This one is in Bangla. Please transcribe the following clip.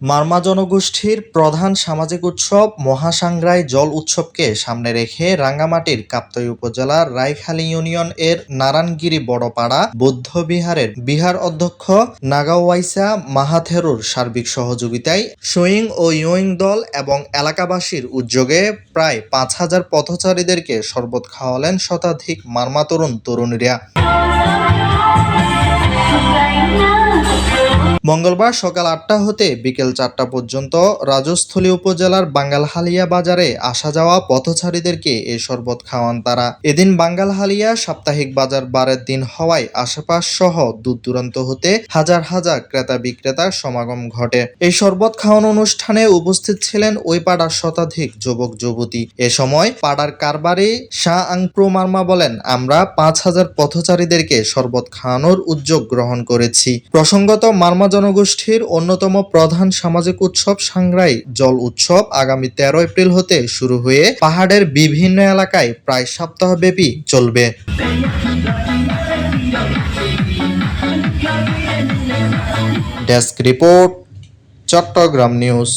মারমা জনগোষ্ঠীর প্রধান সামাজিক উৎসব মহাসাংগ্রাই জল উৎসবকে সামনে রেখে রাঙ্গামাটির কাপ্তাই উপজেলার রাইখালী ইউনিয়ন এর নারায়ণগিরি বড়পাড়া বৌদ্ধ বিহারের বিহার অধ্যক্ষ নাগাওয়াইসা মাহাথেরুর সার্বিক সহযোগিতায় সোয়িং ও ইউইং দল এবং এলাকাবাসীর উদ্যোগে প্রায় পাঁচ হাজার পথচারীদেরকে শরবত খাওয়ালেন শতাধিক মারমা তরুণ তরুণীরা। মঙ্গলবার সকাল আটটা হতে বিকেল চারটা পর্যন্ত রাজস্থলী উপজেলার বাঙ্গালহালিয়া বাজারে আসা যাওয়া পথচারীদেরকে এই শরবত খাওয়ান তারা। এদিন বাঙ্গালহালিয়া সাপ্তাহিক বাজার বারের দিন হওয়ায় আশেপাশ সহ দূর দূরান্ত হতে হাজার হাজার ক্রেতা বিক্রেতার সমাগম ঘটে। এই শরবত খাওয়ান অনুষ্ঠানে উপস্থিত ছিলেন ওই পাড়ার শতাধিক যুবক যুবতী। এ সময় পাড়ার কারবারি শাহ আংপ্রো মার্মা বলেন, আমরা পাঁচ হাজার পথচারীদেরকে শরবত খাওয়ানোর উদ্যোগ গ্রহণ করেছি। প্রসঙ্গত মার্মা জনগোষ্ঠীর অন্যতম প্রধান সামাজিক উৎসব সাংরাই জল উৎসব আগামী তেরো এপ্রিল হতে শুরু হয়ে পাহাড়ের বিভিন্ন এলাকায় প্রায় সপ্তাহব্যাপী চলবে। Desk report, Chattogram news.